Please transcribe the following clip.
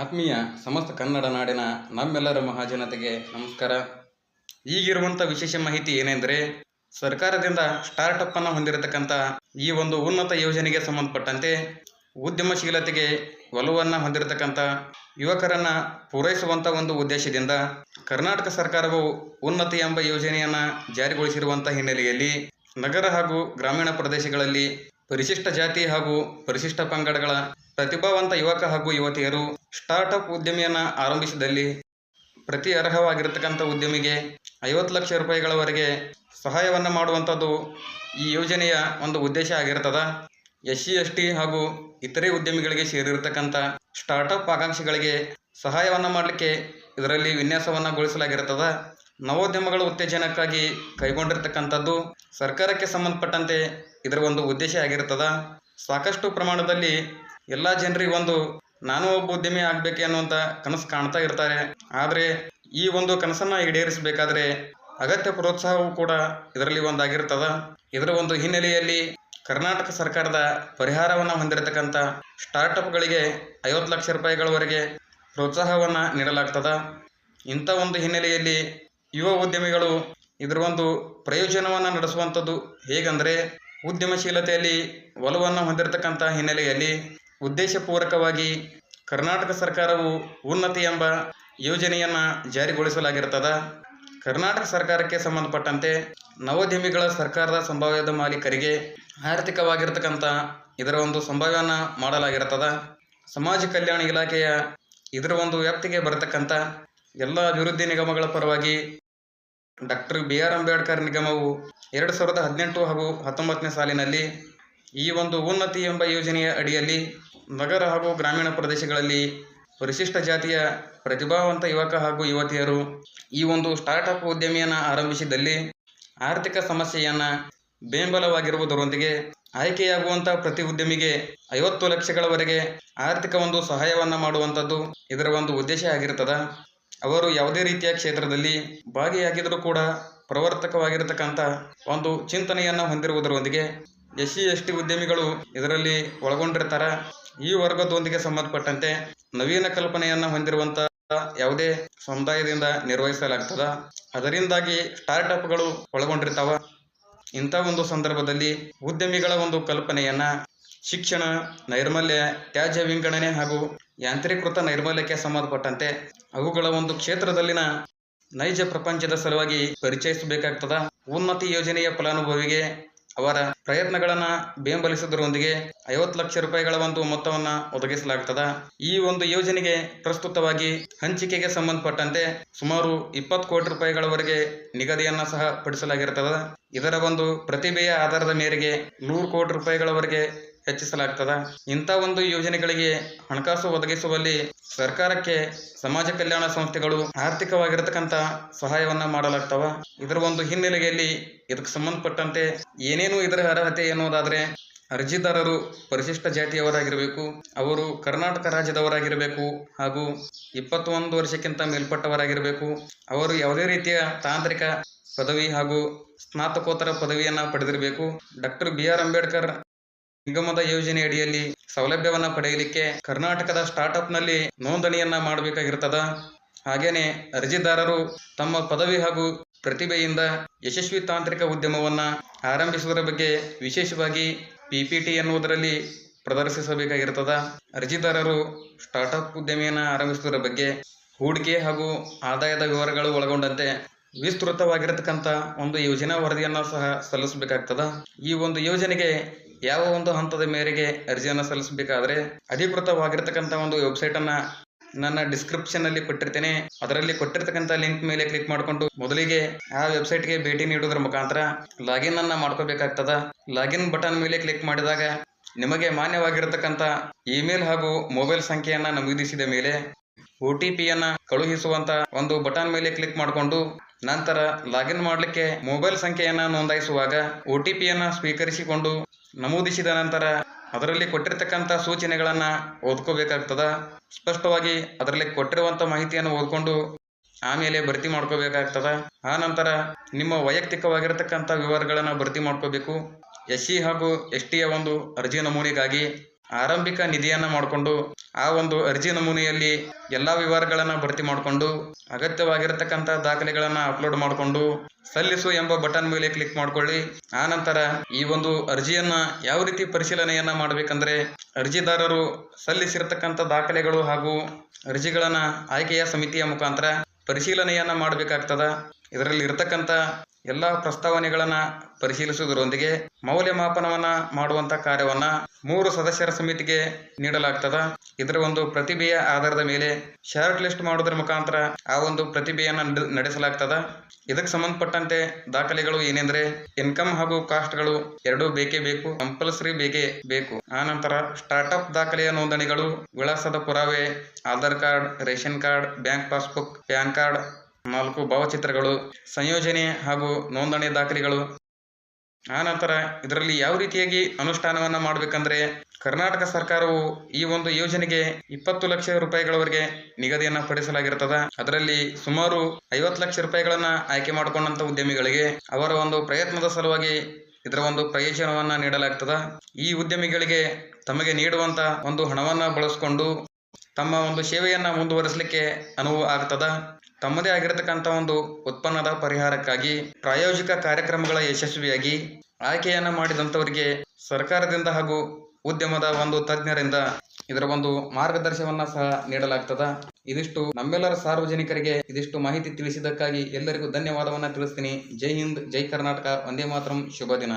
ಆತ್ಮೀಯ ಸಮಸ್ತ ಕನ್ನಡ ನಾಡಿನ ನಮ್ಮೆಲ್ಲರ ಮಹಾಜನತೆಗೆ ನಮಸ್ಕಾರ. ಈಗಿರುವಂಥ ವಿಶೇಷ ಮಾಹಿತಿ ಏನೆಂದರೆ, ಸರ್ಕಾರದಿಂದ ಸ್ಟಾರ್ಟಪ್ ಅನ್ನು ಹೊಂದಿರತಕ್ಕಂಥ ಈ ಒಂದು ಉನ್ನತ ಯೋಜನೆಗೆ ಸಂಬಂಧಪಟ್ಟಂತೆ ಉದ್ಯಮಶೀಲತೆಗೆ ಒಲವನ್ನು ಹೊಂದಿರತಕ್ಕಂಥ ಯುವಕರನ್ನ ಪೂರೈಸುವಂಥ ಒಂದು ಉದ್ದೇಶದಿಂದ ಕರ್ನಾಟಕ ಸರ್ಕಾರವು ಉನ್ನತಿ ಎಂಬ ಯೋಜನೆಯನ್ನು ಜಾರಿಗೊಳಿಸಿರುವಂಥ ಹಿನ್ನೆಲೆಯಲ್ಲಿ ನಗರ ಹಾಗೂ ಗ್ರಾಮೀಣ ಪ್ರದೇಶಗಳಲ್ಲಿ ಪರಿಶಿಷ್ಟ ಜಾತಿ ಹಾಗೂ ಪರಿಶಿಷ್ಟ ಪಂಗಡಗಳ ಪ್ರತಿಭಾವಂತ ಯುವಕ ಹಾಗೂ ಯುವತಿಯರು ಸ್ಟಾರ್ಟಪ್ ಉದ್ಯಮಿಯನ್ನು ಆರಂಭಿಸಿದಲ್ಲಿ ಪ್ರತಿ ಅರ್ಹವಾಗಿರತಕ್ಕಂಥ ಉದ್ಯಮಿಗೆ ಐವತ್ತು ಲಕ್ಷ ರೂಪಾಯಿಗಳವರೆಗೆ ಸಹಾಯವನ್ನು ಮಾಡುವಂಥದ್ದು ಈ ಯೋಜನೆಯ ಒಂದು ಉದ್ದೇಶ ಆಗಿರ್ತದ. ಎಸ್ ಸಿ, ಎಸ್ ಹಾಗೂ ಇತರೆ ಉದ್ಯಮಿಗಳಿಗೆ ಸೇರಿರತಕ್ಕಂಥ ಸ್ಟಾರ್ಟಪ್ ಆಕಾಂಕ್ಷಿಗಳಿಗೆ ಸಹಾಯವನ್ನು ಮಾಡಲಿಕ್ಕೆ ಇದರಲ್ಲಿ ವಿನ್ಯಾಸವನ್ನು ಗೊಳಿಸಲಾಗಿರ್ತದ. ನವೋದ್ಯಮಗಳ ಉತ್ತೇಜನಕ್ಕಾಗಿ ಕೈಗೊಂಡಿರ್ತಕ್ಕಂಥದ್ದು ಸರ್ಕಾರಕ್ಕೆ ಸಂಬಂಧಪಟ್ಟಂತೆ ಇದರ ಒಂದು ಉದ್ದೇಶ ಆಗಿರ್ತದ. ಸಾಕಷ್ಟು ಪ್ರಮಾಣದಲ್ಲಿ ಎಲ್ಲ ಜನರಿಗೆ ಒಂದು, ನಾನು ಒಬ್ಬ ಉದ್ಯಮಿ ಆಗಬೇಕು ಅನ್ನುವಂಥ ಕನಸು ಕಾಣ್ತಾ ಇರ್ತಾರೆ. ಆದರೆ ಈ ಒಂದು ಕನಸನ್ನು ಈಡೇರಿಸಬೇಕಾದ್ರೆ ಅಗತ್ಯ ಪ್ರೋತ್ಸಾಹವೂ ಕೂಡ ಇದರಲ್ಲಿ ಒಂದಾಗಿರ್ತದ. ಇದರ ಒಂದು ಹಿನ್ನೆಲೆಯಲ್ಲಿ ಕರ್ನಾಟಕ ಸರ್ಕಾರದ ಪರಿಹಾರವನ್ನು ಹೊಂದಿರತಕ್ಕಂಥ ಸ್ಟಾರ್ಟಪ್ಗಳಿಗೆ ಐವತ್ತು ಲಕ್ಷ ರೂಪಾಯಿಗಳವರೆಗೆ ಪ್ರೋತ್ಸಾಹವನ್ನು ನೀಡಲಾಗ್ತದ. ಇಂಥ ಒಂದು ಹಿನ್ನೆಲೆಯಲ್ಲಿ ಯುವ ಉದ್ಯಮಿಗಳು ಇದರ ಒಂದು ಪ್ರಯೋಜನವನ್ನು ನಡೆಸುವಂಥದ್ದು ಹೇಗಂದರೆ ಉದ್ಯಮಶೀಲತೆಯಲ್ಲಿ ಒಲವನ್ನು ಹೊಂದಿರತಕ್ಕಂಥ ಹಿನ್ನೆಲೆಯಲ್ಲಿ ಉದ್ದೇಶಪೂರ್ವಕವಾಗಿ ಕರ್ನಾಟಕ ಸರ್ಕಾರವು ಉನ್ನತಿ ಎಂಬ ಯೋಜನೆಯನ್ನು ಜಾರಿಗೊಳಿಸಲಾಗಿರ್ತದ. ಕರ್ನಾಟಕ ಸರ್ಕಾರಕ್ಕೆ ಸಂಬಂಧಪಟ್ಟಂತೆ ನವೋದ್ಯಮಿಗಳ ಸರ್ಕಾರದ ಸಂಭಾವ್ಯದ ಮಾಲೀಕರಿಗೆ ಆರ್ಥಿಕವಾಗಿರ್ತಕ್ಕಂಥ ಇದರ ಒಂದು ಸಂಭಾವ್ಯವನ್ನು ಮಾಡಲಾಗಿರ್ತದ. ಸಮಾಜ ಕಲ್ಯಾಣ ಇಲಾಖೆಯ ಇದರ ಒಂದು ವ್ಯಾಪ್ತಿಗೆ ಬರತಕ್ಕಂಥ ಎಲ್ಲ ಅಭಿವೃದ್ಧಿ ನಿಗಮಗಳ ಪರವಾಗಿ ಡಾಕ್ಟರ್ ಬಿ ಆರ್ ಅಂಬೇಡ್ಕರ್ ನಿಗಮವು ಎರಡು ಸಾವಿರದ ಹದಿನೆಂಟು ಹಾಗೂ ಹತ್ತೊಂಬತ್ತನೇ ಸಾಲಿನಲ್ಲಿ ಈ ಒಂದು ಉನ್ನತಿ ಎಂಬ ಯೋಜನೆಯ ಅಡಿಯಲ್ಲಿ ನಗರ ಹಾಗೂ ಗ್ರಾಮೀಣ ಪ್ರದೇಶಗಳಲ್ಲಿ ಪರಿಶಿಷ್ಟ ಜಾತಿಯ ಪ್ರತಿಭಾವಂತ ಯುವಕ ಹಾಗೂ ಯುವತಿಯರು ಈ ಒಂದು ಸ್ಟಾರ್ಟಪ್ ಉದ್ಯಮಿಯನ್ನು ಆರಂಭಿಸಿದಲ್ಲಿ ಆರ್ಥಿಕ ಸಮಸ್ಯೆಯನ್ನು ಬೆಂಬಲವಾಗಿರುವುದರೊಂದಿಗೆ ಆಯ್ಕೆಯಾಗುವಂಥ ಪ್ರತಿ ಉದ್ಯಮಿಗೆ ಐವತ್ತು ಲಕ್ಷಗಳವರೆಗೆ ಆರ್ಥಿಕ ಒಂದು ಸಹಾಯವನ್ನು ಮಾಡುವಂಥದ್ದು ಇದರ ಒಂದು ಉದ್ದೇಶ ಆಗಿರ್ತದ. ಅವರು ಯಾವುದೇ ರೀತಿಯ ಕ್ಷೇತ್ರದಲ್ಲಿ ಭಾಗಿಯಾಗಿದ್ದರೂ ಕೂಡ ಪ್ರವರ್ತಕವಾಗಿರತಕ್ಕಂಥ ಒಂದು ಚಿಂತನೆಯನ್ನು ಹೊಂದಿರುವುದರೊಂದಿಗೆ ಎಸ್ ಸಿ ಎಸ್ ಟಿ ಉದ್ಯಮಿಗಳು ಇದರಲ್ಲಿ ಒಳಗೊಂಡಿರ್ತಾರ. ಈ ವರ್ಗದೊಂದಿಗೆ ಸಂಬಂಧಪಟ್ಟಂತೆ ನವೀನ ಕಲ್ಪನೆಯನ್ನ ಹೊಂದಿರುವಂತ ಯಾವುದೇ ಸಮುದಾಯದಿಂದ ನಿರ್ವಹಿಸಲಾಗ್ತದ. ಅದರಿಂದಾಗಿ ಸ್ಟಾರ್ಟ್ಅಪ್ಗಳು ಒಳಗೊಂಡಿರ್ತಾವ. ಇಂಥ ಒಂದು ಸಂದರ್ಭದಲ್ಲಿ ಉದ್ಯಮಿಗಳ ಒಂದು ಕಲ್ಪನೆಯನ್ನ ಶಿಕ್ಷಣ, ನೈರ್ಮಲ್ಯ, ತ್ಯಾಜ್ಯ ವಿಂಗಡಣೆ ಹಾಗೂ ಯಾಂತ್ರೀಕೃತ ನೈರ್ಮಲ್ಯಕ್ಕೆ ಸಂಬಂಧಪಟ್ಟಂತೆ ಅವುಗಳ ಒಂದು ಕ್ಷೇತ್ರದಲ್ಲಿನ ನೈಜ ಪ್ರಪಂಚದ ಸಲುವಾಗಿ ಪರಿಚಯಿಸಬೇಕಾಗ್ತದ. ಉನ್ನತಿ ಯೋಜನೆಯ ಫಲಾನುಭವಿಗೆ ಅವರ ಪ್ರಯತ್ನಗಳನ್ನ ಬೆಂಬಲಿಸುವುದರೊಂದಿಗೆ ಐವತ್ತು ಲಕ್ಷ ರೂಪಾಯಿಗಳ ಒಂದು ಮೊತ್ತವನ್ನ ಒದಗಿಸಲಾಗ್ತದ. ಈ ಒಂದು ಯೋಜನೆಗೆ ಪ್ರಸ್ತುತವಾಗಿ ಹಂಚಿಕೆಗೆ ಸಂಬಂಧಪಟ್ಟಂತೆ ಸುಮಾರು ಇಪ್ಪತ್ತು ಕೋಟಿ ರೂಪಾಯಿಗಳವರೆಗೆ ನಿಗದಿಯನ್ನ ಸಹ ಪಡಿಸಲಾಗಿರ್ತದ. ಇದರ ಒಂದು ಪ್ರತಿಭೆಯ ಆಧಾರದ ಮೇರೆಗೆ ನೂರು ಕೋಟಿ ರೂಪಾಯಿಗಳವರೆಗೆ ಹೆಚ್ಚಿಸಲಾಗ್ತದ. ಇಂಥ ಒಂದು ಯೋಜನೆಗಳಿಗೆ ಹಣಕಾಸು ಒದಗಿಸುವಲ್ಲಿ ಸರ್ಕಾರಕ್ಕೆ ಸಮಾಜ ಕಲ್ಯಾಣ ಸಂಸ್ಥೆಗಳು ಆರ್ಥಿಕವಾಗಿರತಕ್ಕಂಥ ಸಹಾಯವನ್ನ ಮಾಡಲಾಗ್ತವ. ಇದರ ಒಂದು ಹಿನ್ನೆಲೆಯಲ್ಲಿ ಇದಕ್ಕೆ ಸಂಬಂಧಪಟ್ಟಂತೆ ಏನೇನು ಇದರ ಅರ್ಹತೆ ಎನ್ನುವುದಾದ್ರೆ ಅರ್ಜಿದಾರರು ಪರಿಶಿಷ್ಟ ಜಾತಿಯವರಾಗಿರಬೇಕು, ಅವರು ಕರ್ನಾಟಕ ರಾಜ್ಯದವರಾಗಿರಬೇಕು ಹಾಗೂ ಇಪ್ಪತ್ತೊಂದು ವರ್ಷಕ್ಕಿಂತ ಮೇಲ್ಪಟ್ಟವರಾಗಿರಬೇಕು. ಅವರು ಯಾವುದೇ ರೀತಿಯ ತಾಂತ್ರಿಕ ಪದವಿ ಹಾಗೂ ಸ್ನಾತಕೋತ್ತರ ಪದವಿಯನ್ನು ಪಡೆದಿರಬೇಕು. ಡಾಕ್ಟರ್ ಬಿ ಆರ್ ಅಂಬೇಡ್ಕರ್ ನಿಗಮದ ಯೋಜನೆ ಅಡಿಯಲ್ಲಿ ಸೌಲಭ್ಯವನ್ನ ಪಡೆಯಲಿಕ್ಕೆ ಕರ್ನಾಟಕದ ಸ್ಟಾರ್ಟ್ಅಪ್ನಲ್ಲಿ ನೋಂದಣಿಯನ್ನ ಮಾಡಬೇಕಾಗಿರ್ತದ. ಹಾಗೇನೆ ಅರ್ಜಿದಾರರು ತಮ್ಮ ಪದವಿ ಹಾಗೂ ಪ್ರತಿಭೆಯಿಂದ ಯಶಸ್ವಿ ತಾಂತ್ರಿಕ ಉದ್ಯಮವನ್ನ ಆರಂಭಿಸುವುದರ ಬಗ್ಗೆ ವಿಶೇಷವಾಗಿ ಪಿಪಿಟಿ ಎನ್ನುವುದರಲ್ಲಿ ಪ್ರದರ್ಶಿಸಬೇಕಾಗಿರ್ತದ. ಅರ್ಜಿದಾರರು ಸ್ಟಾರ್ಟ್ಅಪ್ ಉದ್ಯಮಿಯನ್ನ ಆರಂಭಿಸುವುದರ ಬಗ್ಗೆ ಹೂಡಿಕೆ ಹಾಗೂ ಆದಾಯದ ವಿವರಗಳು ಒಳಗೊಂಡಂತೆ ವಿಸ್ತೃತವಾಗಿರತಕ್ಕಂಥ ಒಂದು ಯೋಜನಾ ವರದಿಯನ್ನು ಸಹ ಸಲ್ಲಿಸಬೇಕಾಗ್ತದ. ಈ ಒಂದು ಯೋಜನೆಗೆ ಯಾವ ಒಂದು ಹಂತದ ಮೇರೆಗೆ ಅರ್ಜಿಯನ್ನು ಸಲ್ಲಿಸಬೇಕಾದ್ರೆ ಅಧಿಕೃತವಾಗಿರ್ತಕ್ಕಂಥ ಒಂದು ವೆಬ್ಸೈಟನ್ನು ನನ್ನ ಡಿಸ್ಕ್ರಿಪ್ಷನ್ ಅಲ್ಲಿ ಕೊಟ್ಟಿರ್ತೇನೆ. ಅದರಲ್ಲಿ ಕೊಟ್ಟಿರ್ತಕ್ಕಂಥ ಲಿಂಕ್ ಮೇಲೆ ಕ್ಲಿಕ್ ಮಾಡಿಕೊಂಡು ಮೊದಲಿಗೆ ಆ ವೆಬ್ಸೈಟ್ಗೆ ಭೇಟಿ ನೀಡುವುದರ ಮುಖಾಂತರ ಲಾಗಿನ್ ಅನ್ನ ಮಾಡ್ಕೋಬೇಕಾಗ್ತದ. ಲಾಗಿನ್ ಬಟನ್ ಮೇಲೆ ಕ್ಲಿಕ್ ಮಾಡಿದಾಗ ನಿಮಗೆ ಮಾನ್ಯವಾಗಿರತಕ್ಕಂಥ ಇಮೇಲ್ ಹಾಗೂ ಮೊಬೈಲ್ ಸಂಖ್ಯೆಯನ್ನ ನಮೂದಿಸಿದ ಮೇಲೆ ಒ ಟಿ ಪಿಯನ್ನ ಕಳುಹಿಸುವಂತ ಒಂದು ಬಟನ್ ಮೇಲೆ ಕ್ಲಿಕ್ ಮಾಡಿಕೊಂಡು ನಂತರ ಲಾಗಿನ್ ಮಾಡಲಿಕ್ಕೆ ಮೊಬೈಲ್ ಸಂಖ್ಯೆಯನ್ನು ನೋಂದಾಯಿಸುವಾಗ ಒ ಟಿ ಪಿಯನ್ನು ಸ್ವೀಕರಿಸಿಕೊಂಡು ನಮೂದಿಸಿದ ನಂತರ ಅದರಲ್ಲಿ ಕೊಟ್ಟಿರ್ತಕ್ಕಂಥ ಸೂಚನೆಗಳನ್ನು ಓದ್ಕೋಬೇಕಾಗ್ತದ. ಸ್ಪಷ್ಟವಾಗಿ ಅದರಲ್ಲಿ ಕೊಟ್ಟಿರುವಂಥ ಮಾಹಿತಿಯನ್ನು ಓದ್ಕೊಂಡು ಆಮೇಲೆ ಭರ್ತಿ ಮಾಡ್ಕೋಬೇಕಾಗ್ತದ. ಆ ನಂತರ ನಿಮ್ಮ ವೈಯಕ್ತಿಕವಾಗಿರತಕ್ಕಂಥ ವಿವರಗಳನ್ನು ಭರ್ತಿ ಮಾಡ್ಕೋಬೇಕು. ಎಸ್ ಸಿ ಹಾಗೂ ಎಸ್ ಟಿಯ ಒಂದು ಅರ್ಜಿ ನಮೂನೆಗಾಗಿ ಆರಂಭಿಕ ನಿಧಿಯನ್ನು ಮಾಡಿಕೊಂಡು ಆ ಒಂದು ಅರ್ಜಿ ನಮೂನೆಯಲ್ಲಿ ಎಲ್ಲಾ ವಿವರಗಳನ್ನ ಭರ್ತಿ ಮಾಡಿಕೊಂಡು ಅಗತ್ಯವಾಗಿರತಕ್ಕಂಥ ದಾಖಲೆಗಳನ್ನ ಅಪ್ಲೋಡ್ ಮಾಡಿಕೊಂಡು ಸಲ್ಲಿಸು ಎಂಬ ಬಟನ್ ಮೇಲೆ ಕ್ಲಿಕ್ ಮಾಡಿಕೊಳ್ಳಿ. ಆ ನಂತರ ಈ ಒಂದು ಅರ್ಜಿಯನ್ನ ಯಾವ ರೀತಿ ಪರಿಶೀಲನೆಯನ್ನ ಮಾಡಬೇಕಂದ್ರೆ ಅರ್ಜಿದಾರರು ಸಲ್ಲಿಸಿರ್ತಕ್ಕಂಥ ದಾಖಲೆಗಳು ಹಾಗೂ ಅರ್ಜಿಗಳನ್ನ ಆಯ್ಕೆಯ ಸಮಿತಿಯ ಮುಖಾಂತರ ಪರಿಶೀಲನೆಯನ್ನ ಮಾಡಬೇಕಾಗ್ತದ. ಇದರಲ್ಲಿ ಇರತಕ್ಕಂಥ ಎಲ್ಲ ಪ್ರಸ್ತಾವನೆಗಳನ್ನ ಪರಿಶೀಲಿಸುವುದರೊಂದಿಗೆ ಮೌಲ್ಯಮಾಪನವನ್ನ ಮಾಡುವಂತ ಕಾರ್ಯವನ್ನ ಮೂರು ಸದಸ್ಯರ ಸಮಿತಿಗೆ ನೀಡಲಾಗ್ತದ. ಇದರ ಒಂದು ಪ್ರತಿಭೆಯ ಆಧಾರದ ಮೇಲೆ ಶಾರ್ಟ್ ಲಿಸ್ಟ್ ಮಾಡುವುದರ ಮುಖಾಂತರ ಆ ಒಂದು ಪ್ರತಿಭೆಯನ್ನ ನಡೆ- ನಡೆಸಲಾಗ್ತದ. ಇದಕ್ಕೆ ಸಂಬಂಧಪಟ್ಟಂತೆ ದಾಖಲೆಗಳು ಏನೆಂದ್ರೆ ಇನ್ಕಮ್ ಹಾಗೂ ಕಾಸ್ಟ್ಗಳು ಎರಡೂ ಬೇಕೇ ಬೇಕು ಕಂಪಲ್ಸರಿ ಬೇಕೇ ಬೇಕು. ಆ ನಂತರ ಸ್ಟಾರ್ಟ್ಅಪ್ ದಾಖಲೆಯ ನೋಂದಣಿಗಳು, ವಿಳಾಸದ ಪುರಾವೆ, Aadhaar card, ration card, bank passbook, PAN card ನಾಲ್ಕು ಭಾವಚಿತ್ರಗಳು, ಸಂಯೋಜನೆ ಹಾಗೂ ನೋಂದಣಿ ದಾಖಲೆಗಳು. ಆನಂತರ ಇದರಲ್ಲಿ ಯಾವ ರೀತಿಯಾಗಿ ಅನುಷ್ಠಾನವನ್ನ ಮಾಡಬೇಕಂದ್ರೆ, ಕರ್ನಾಟಕ ಸರ್ಕಾರವು ಈ ಒಂದು ಯೋಜನೆಗೆ ಇಪ್ಪತ್ತು ಲಕ್ಷ ರೂಪಾಯಿಗಳವರೆಗೆ ನಿಗದಿಯನ್ನ ಪಡಿಸಲಾಗಿರ್ತದ. ಅದರಲ್ಲಿ ಸುಮಾರು ಐವತ್ತು ಲಕ್ಷ ರೂಪಾಯಿಗಳನ್ನ ಆಯ್ಕೆ ಮಾಡಿಕೊಂಡಂತ ಉದ್ಯಮಿಗಳಿಗೆ ಅವರ ಒಂದು ಪ್ರಯತ್ನದ ಸಲುವಾಗಿ ಇದರ ಒಂದು ಪ್ರಯೋಜನವನ್ನ ನೀಡಲಾಗ್ತದ. ಈ ಉದ್ಯಮಿಗಳಿಗೆ ತಮಗೆ ನೀಡುವಂತ ಒಂದು ಹಣವನ್ನ ಬಳಸಿಕೊಂಡು ತಮ್ಮ ಒಂದು ಸೇವೆಯನ್ನ ಮುಂದುವರಿಸಲಿಕ್ಕೆ ಅನುವು ಆಗ್ತದ. ತಮ್ಮದೇ ಆಗಿರತಕ್ಕಂಥ ಒಂದು ಉತ್ಪನ್ನದ ಪರಿಹಾರಕ್ಕಾಗಿ ಪ್ರಾಯೋಜಿಕ ಕಾರ್ಯಕ್ರಮಗಳ ಯಶಸ್ವಿಯಾಗಿ ಆಯ್ಕೆಯನ್ನ ಮಾಡಿದಂಥವರಿಗೆ ಸರ್ಕಾರದಿಂದ ಹಾಗೂ ಉದ್ಯಮದ ಒಂದು ತಜ್ಞರಿಂದ ಇದರ ಒಂದು ಮಾರ್ಗದರ್ಶನವನ್ನ ಸಹ ನೀಡಲಾಗ್ತದ. ಇದಿಷ್ಟು ನಮ್ಮೆಲ್ಲರ ಸಾರ್ವಜನಿಕರಿಗೆ ಇದಿಷ್ಟು ಮಾಹಿತಿ ತಿಳಿಸಿದ್ದಕ್ಕಾಗಿ ಎಲ್ಲರಿಗೂ ಧನ್ಯವಾದವನ್ನ ತಿಳಿಸ್ತೀನಿ. ಜೈ ಹಿಂದ್, ಜೈ ಕರ್ನಾಟಕ ಒಂದೇ ಮಾತರಂ, ಶುಭ ದಿನ.